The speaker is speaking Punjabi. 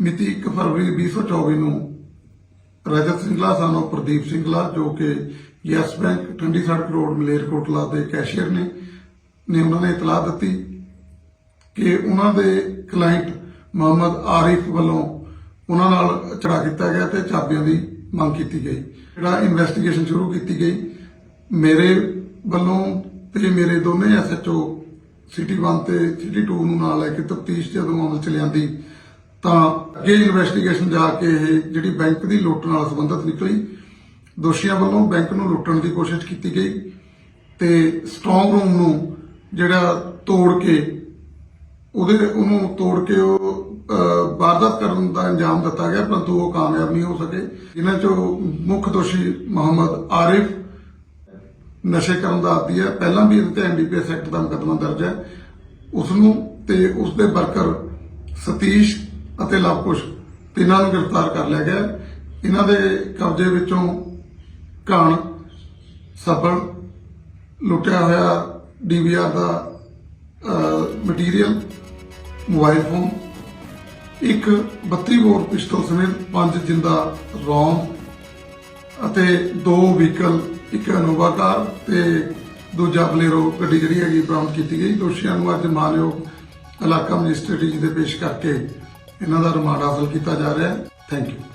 ਫਰਵਰੀ 2024 ਨੂੰ ਰਜਤ ਸਿੰਘਲਾ ਸਾਨੂੰ ਪ੍ਰਦੀਪ ਸਿੰਘਲਾ ਜੋ ਕਿ ਯੈਸ ਬੈਂਕ ਠੰਡੀ ਸੜਕ ਰੋਡ ਮਲੇਰਕੋਟਲਾ ਦੇ ਕੈਸ਼ੀਅਰ ਨੇ ਨੇ ਉਹਨਾਂ ਨੇ ਇਤਲਾਹ ਦਿੱਤੀ ਕਿ ਉਹਨਾਂ ਦੇ ਕਲਾਇੰਟ ਮੁਹੰਮਦ ਆਰਿਫ ਵੱਲੋਂ ਉਹਨਾਂ ਨਾਲ ਚੜਾ ਕੀਤਾ ਗਿਆ ਤੇ ਚਾਬੀਆਂ ਦੀ ਮੰਗ ਕੀਤੀ ਗਈ। ਜਿਹੜਾ ਇਨਵੈਸਟੀਗੇਸ਼ਨ ਸ਼ੁਰੂ ਕੀਤੀ ਗਈ, ਮੇਰੇ ਵੱਲੋਂ ਤੇ ਮੇਰੇ ਦੋਨੇ ਐਸਐਚਓ ਸਿਟੀ 1 ਤੇ ਸਿਟੀ 2 ਨੂੰ ਨਾਲ ਲੈ ਕੇ ਤਫਤੀਸ਼ ਜਦੋਂ ਅਮਲ ਚ ਲਿਆਂਦੀ ਤਾਂ ਅੱਗੇ ਇਨਵੈਸਟੀਗੇਸ਼ਨ ਜਾ ਕੇ ਇਹ ਜਿਹੜੀ ਬੈਂਕ ਦੀ ਲੁੱਟ ਨਾਲ ਸੰਬੰਧਿਤ ਨਿਕਲੀ। ਦੋਸ਼ੀਆਂ ਵੱਲੋਂ ਬੈਂਕ ਨੂੰ ਲੁੱਟਣ ਦੀ ਕੋਸ਼ਿਸ਼ ਕੀਤੀ ਗਈ ਤੇ ਸਟਰੋਂਗ ਰੂਮ ਨੂੰ ਜਿਹੜਾ ਤੋੜ ਕੇ ਉਹਦੇ ਉਹਨੂੰ ਤੋੜ ਕੇ ਉਹ ਵਾਰਦਾਤ ਕਰਨ ਦਾ ਅੰਜਾਮ ਦਿੱਤਾ ਗਿਆ, ਪਰੰਤੂ ਉਹ ਕਾਮਯਾਬ ਨਹੀਂ ਹੋ ਸਕੇ। ਇਹਨਾਂ ਚੋਂ ਮੁੱਖ ਦੋਸ਼ੀ ਮੁਹੰਮਦ ਆਰਿਫ ਨਸ਼ੇ ਕਰਨ ਦਾ ਆਦੀ ਹੈ। ਪਹਿਲਾਂ ਵੀ ਇਹਦੇ ਤੇ ਐਨਡੀਪੀਐਸ ਐਕਟ ਦਾ ਮੁਕੱਦਮਾ ਦਰਜ ਹੈ। ਉਸ ਨੂੰ ਤੇ ਉਸ ਦੇ ਵਰਕਰ ਸਤੀਸ਼ ਅਤੇ ਲਵਕੁਸ਼ ਤਿੰਨਾਂ ਨੂੰ ਗ੍ਰਿਫਤਾਰ ਕਰ ਲਿਆ ਗਿਆ। ਇਹਨਾਂ ਦੇ ਕਬਜ਼ੇ ਵਿੱਚੋਂ ਘਣ ਸੱਬਲ ਲੁੱਟਿਆ ਹੋਇਆ ਡੀਵੀਆਰ ਦਾ ਮਟੀਰੀਅਲ ਮੋਬਾਈਲ ਫੋਨ ਇੱਕ 32 ਬੋਰ ਪਿਸਟਲ ਸਮੇਤ ਪੰਜ ਜਿੰਦਾ ਰੌਂਦ ਅਤੇ ਦੋ ਵਹੀਕਲ, ਇੱਕ ਅਨੋਵਾ ਕਾਰ ਤੇ ਦੂਜਾ ਬਲੇਰੋ ਗੱਡੀ ਜਿਹੜੀ ਹੈਗੀ ਬਰਾਮਦ ਕੀਤੀ ਗਈ। ਦੋਸ਼ੀਆਂ ਨੂੰ ਅੱਜ ਮਾਨਯੋਗ ਇਲਾਕਾ ਮੈਜਿਸਟ੍ਰੇਟ ਜੀ ਦੇ ਪੇਸ਼ ਕਰਕੇ ਇਹਨਾਂ ਦਾ ਰਿਮਾਂਡ ਹਾਸਲ ਕੀਤਾ ਜਾ ਰਿਹਾ ਹੈ। Thank you